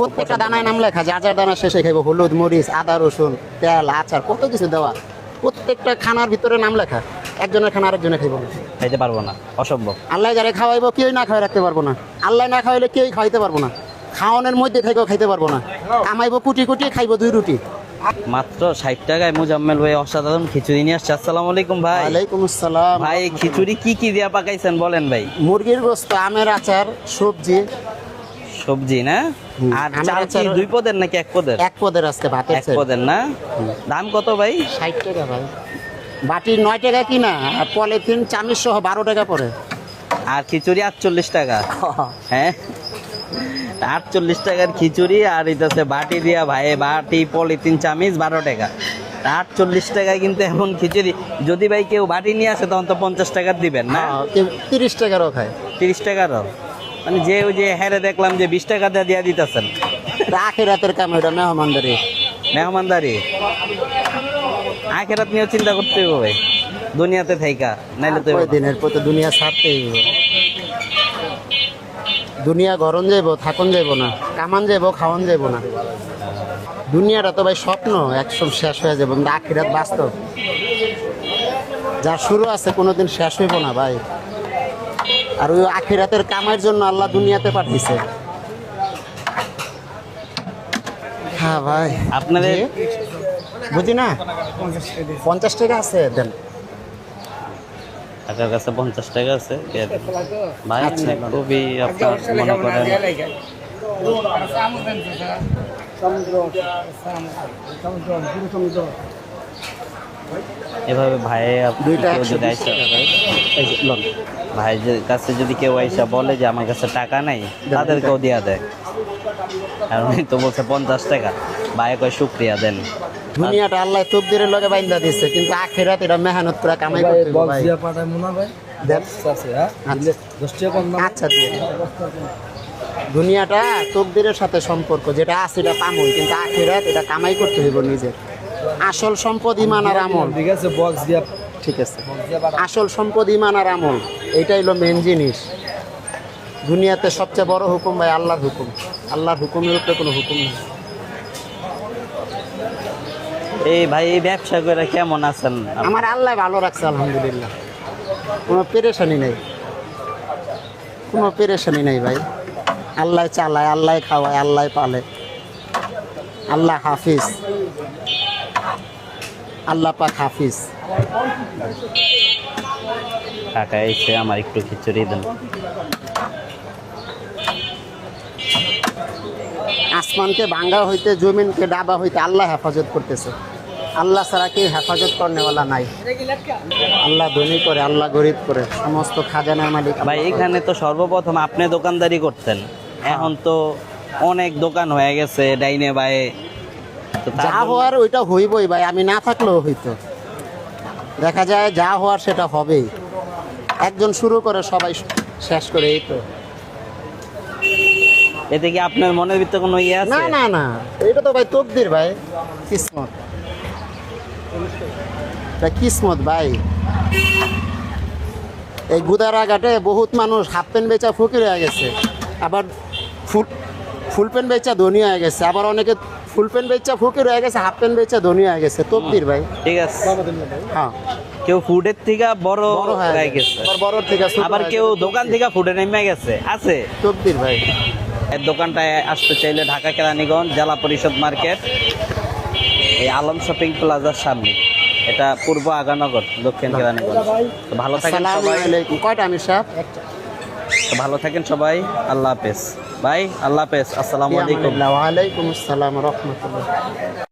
প্রত্যেকটা দানায় নাম লেখা যার যার দানা শেষে খাইবো। হলুদ মরিচ আদা রসুন তেল আচার কত কিছু দেওয়া। প্রত্যেকটা খানার ভিতরে নাম লেখা। একজনের খানা আরেকজনে খাইবো না। খাইতে পারব না। অসম্ভব। আল্লাহ যারা খাওয়াইবো কেউই না খাওয়াই রাখতে পারব না। আল্লাহ না খাওয়াইলে কেউই খাওয়াইতে পারব না। খাওয়ানোর মধ্যে থেকেও খাইতে পারব না। কামাইবো কুটি কুটি খাইবো দুই রুটি। মাত্র ষাট টাকায় মুজাম্মেল ভাই অসাধারণ খিচুড়ি নিয়ে আসছে। আসসালামু আলাইকুম ভাই। ওয়ালাইকুম আসসালাম। ভাই খিচুড়ি কি কি দিয়া পাকাইছেন বলেন ভাই? মুরগির গোস্ত আমের আচার সবজি সবজি না? আর চাল কি দুই পদের নাকি এক পদের? এক পদের আজকে ভাতের এক পদের না? দাম কত ভাই? ষাট টাকা ভাই। বাটি নয় টাকা কিনা আর পলিথিন চামিচ সহ বারো টাকা পড়ে। আর খিচুড়ি আটচল্লিশ টাকা। হ্যাঁ? আটচল্লিশ টাকার খিচুড়ি আর এটাছে বাটি দিয়া ভাই বাটি পলিথিন চামিচ বারো টাকা। আটচল্লিশ টাকায় কিন্তু এমন খিচুড়ি যদি ভাই কেউ বাটি নিয়ে আসে তখন তো পঞ্চাশ টাকার দিবেন না? হ্যাঁ, তিরিশ টাকারও খায়। তিরিশ টাকারও? মানে যে ওই যে হ্যারে দেখলাম যে বিশ টাকা দিয়ে দিয়ে দিতেছেন। আখের রাতের কাম এটা মেহমানদারি। মেহমানদারি। আখেরাত নিয়েও চিন্তা করতে হবে ভাই। দুনিয়াতে থাইকা নাইলে তো দিনের পর তো দুনিয়া ছাড়তেই হইব। দুনিয়া গরম যাইব থাকুন যাইব না। কামান যাইব খাওয়ান যাইব না। দুনিয়াটা তো ভাই স্বপ্ন একসময় শেষ হয়ে যাবে। আখিরাত বাস্তব। যা শুরু আছে কোনোদিন শেষ হইব না ভাই। আর ওই আখিরাতের কামের জন্য আল্লাহ দুনিয়াতে পাঠিয়েছে। হ্যাঁ ভাই। আপনাদের বুঝি না? পঞ্চাশ টাকা আছে দেন। টাকার কাছে পঞ্চাশ টাকা আছে ভাই খুবই আপনার মনে করেন টাকা ভাই এই যে, লন। ভাই যে কাছে যদি কেউ আইসা বলে যে আমার কাছে টাকা নাই তাদেরকেও দিয়া দেয়। আর উনি তো বলছে পঞ্চাশ টাকা। ভাই কয় শুক্রিয়া দেন। দুনিয়াটা আল্লাহ তকদিরের লগে বাইন্দা দিচ্ছে কিন্তু আখেরাত এটা মেহনত করে কামাই করতে হবে ভাই। দেন। আচ্ছা। আচ্ছা দিয়ে দুনিয়াটা তকদিরের সাথে সম্পর্ক যেটা আছে এটা পামই কিন্তু আখেরাত এটা কামাই করতে হইব নিজের। আসল সম্পদ ইমান আর আমল। ঠিক আছে বক্স দিয়া ঠিক আছে। আসল সম্পদ ইমান আর আমল এইটাই হলো মেন জিনিস। দুনিয়াতে সবচেয়ে বড় হুকুম ভাই আল্লাহর হুকুম। আল্লাহর হুকুমের উপরে কোনো হুকুম নেই। এই ভাই এই ব্যবসা করে কেমন আছেন? আমার আল্লাহ ভালো রাখছে আলহামদুলিল্লাহ। কোনো পেরেশানি নেই। কোনো পেরেশানি নেই ভাই। আল্লাহ চালায় আল্লাহ খাওয়ায় আল্লাহ পালে। আল্লাহ হাফিজ। আল্লাহ পাক হাফিজ। টাকা এসে আমার একটু খিচুড়ি দেন। আসমানকে ভাঙ্গা হইতে জমিনকে ডাবা হইতে আল্লাহ হেফাজত করতেছে। আল্লাহ ছাড়া কি হেফাজত করনেওয়ালা নাই। আল্লাহ ধনী করে আল্লাহ গরিব করে সমস্ত খাজানার মালিক ভাই এখানে তো সর্বপ্রথম আপনি দোকানদারি করতেন। এখন তো অনেক দোকান হয়ে গেছে ডাইনে বায়ে। যা হওয়ার ওইটা হইবই ভাই আমি না থাকলেও হইতো। দেখা যায় যা হওয়ার সেটা হবেই। একজন শুরু করে সবাই শেষ করে এই তো। এতে কি আপনার মনের ভিতরে কোনো ইয়ে আছে? না না না। এটা তো ভাই তকদির ভাই কিসমত। এটা কিসমত ভাই। এই গুদারাঘাটে বহুত মানুষ হাফ প্যান্ট বেচা ফকির হয়ে গেছে। আবার ফুল ফুল প্যান্ট বেচা ধনী হয়ে গেছে। আবার অনেকে ফুল প্যান্ট বেচা ফকির হয়ে গেছে হাফ প্যান্ট বেচা ধনী হয়ে গেছে। তকদির ভাই। ঠিক আছে। হ্যাঁ। কেউ ফুডের থেকে বড় হয়ে গেছে। বড় থেকে আবার কেউ দোকান থেকে ফুডে নেমে গেছে। আছে। তকদির ভাই। এর দোকানটায় আসতে চাইলে ঢাকা কেরানীগঞ্জ জেলা পরিষদ মার্কেট এই আলম শপিং প্লাজার সামনে। এটা পূর্ব আগানগর দক্ষিণ কেরানীগঞ্জ। ভালো থাকেন সবাই। কয়টা আমি সাহেব? ভালো থাকেন সবাই। আল্লাহ হাফেজ। ভাই আল্লাহ হাফেজ। আসসালামু আলাইকুম। ওয়ালাইকুম আসসালাম রহমতুল্লাহ।